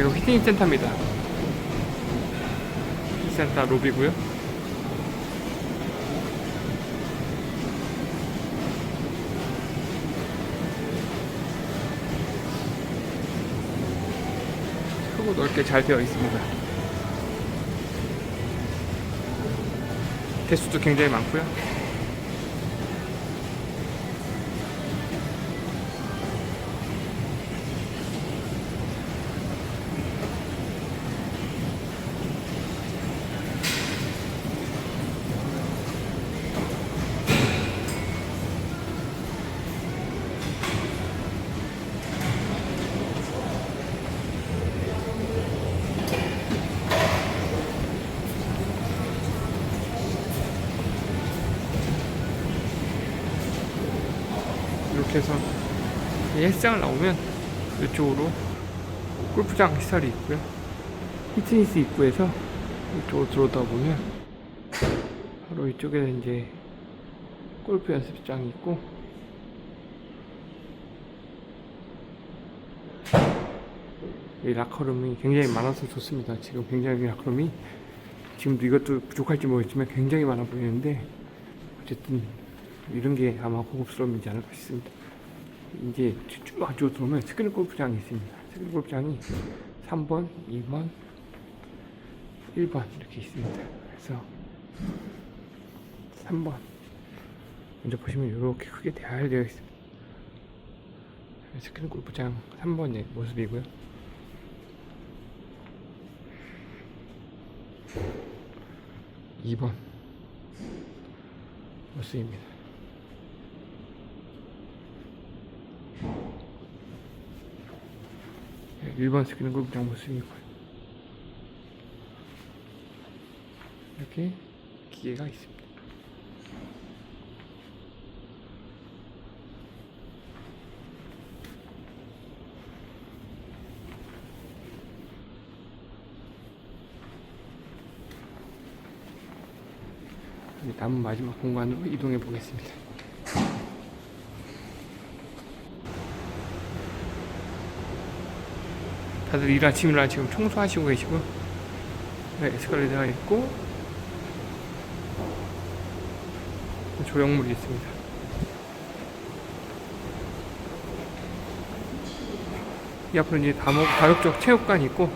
여기가 휘팅 센터입니다. 휘팅 센터 로비고요. 크고 넓게 잘 되어 있습니다. 개수도 굉장히 많고요. 이렇게 해서 이 헬스장을 나오면 이쪽으로 골프장 시설이 있고요. 피트니스 입구에서 이쪽으로 들어오다 보면 바로 이쪽에 이제 골프 연습장이 있고 이 라커룸이 굉장히 많아서 좋습니다. 지금 굉장히 라커룸이 지금도 이것도 부족할지 모르겠지만 굉장히 많아 보이는데 어쨌든 이런 게 아마 고급스러움이지 않을까 싶습니다. 이제 쭉 안쪽으로 들어오면 스크린 골프장이 있습니다. 스크린 골프장이 3번, 2번, 1번 이렇게 있습니다. 그래서 3번 먼저 보시면 이렇게 크게 대화되어 있습니다. 스크린 골프장 3번의 모습이고요. 2번 모습입니다. 네, 1번 스크린 골프장 모습이고요. 이렇게 기계가 있습니다. 남은 마지막 공간으로 이동해 보겠습니다. 다들 일 아침이라 지금 청소하시고 계시고 네, 에스컬레이터가 있고 조형물이 있습니다. 이 앞으로 이제 다목 가격적 체육관이 있고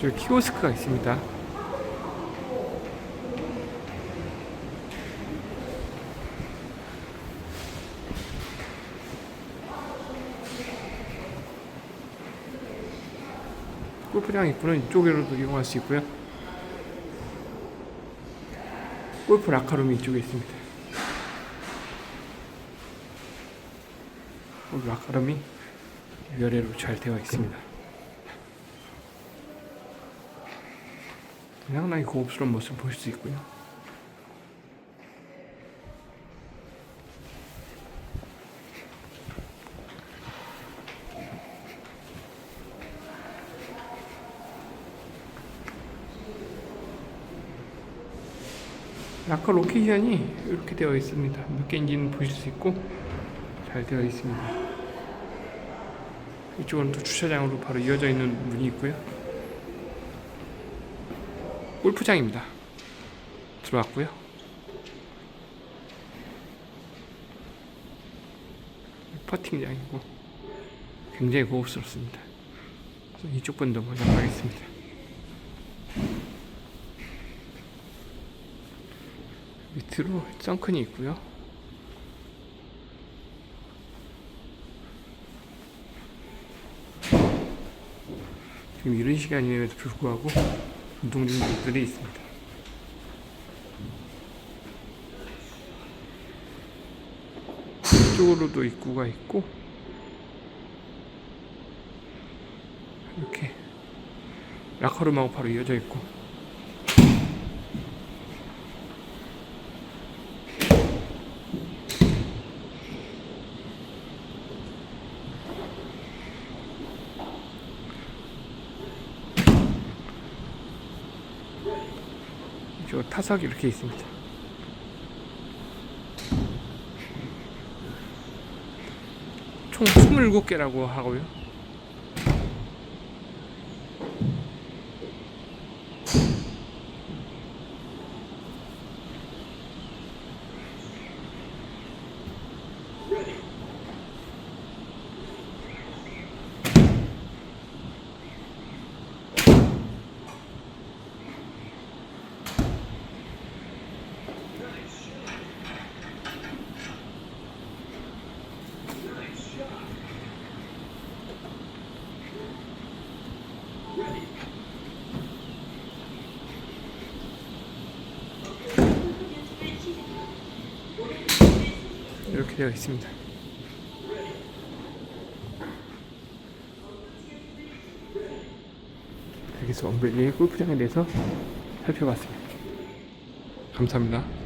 저기 키오스크가 있습니다. 골프장 입구는 이쪽으로도 이용할 수 있고요. 골프 라카룸이 이쪽에 있습니다. 골프 라카룸이 위아래로 잘 되어 있습니다. 상당히 고급스러운 모습을 볼수 있고요. 라커 로케이션이 이렇게 되어 있습니다. 몇 개인지는 보실 수 있고 잘 되어 있습니다. 이쪽은 또 주차장으로 바로 이어져 있는 문이 있고요. 골프장입니다. 들어왔고요. 퍼팅장이고 굉장히 고급스럽습니다. 이쪽 분도 먼저 가겠습니다. 밑으로 선큰이 있고요. 지금 이른 시간임에도 불구하고 운동 중들이 있습니다. 이쪽으로도 입구가 있고 이렇게 라커룸하고 바로 이어져 있고 저 타석 이렇게 있습니다. 총 27개라고 하고요. 되어 있습니다. 여기서 엉벨리의 골프장에 대해서 살펴봤습니다. 감사합니다.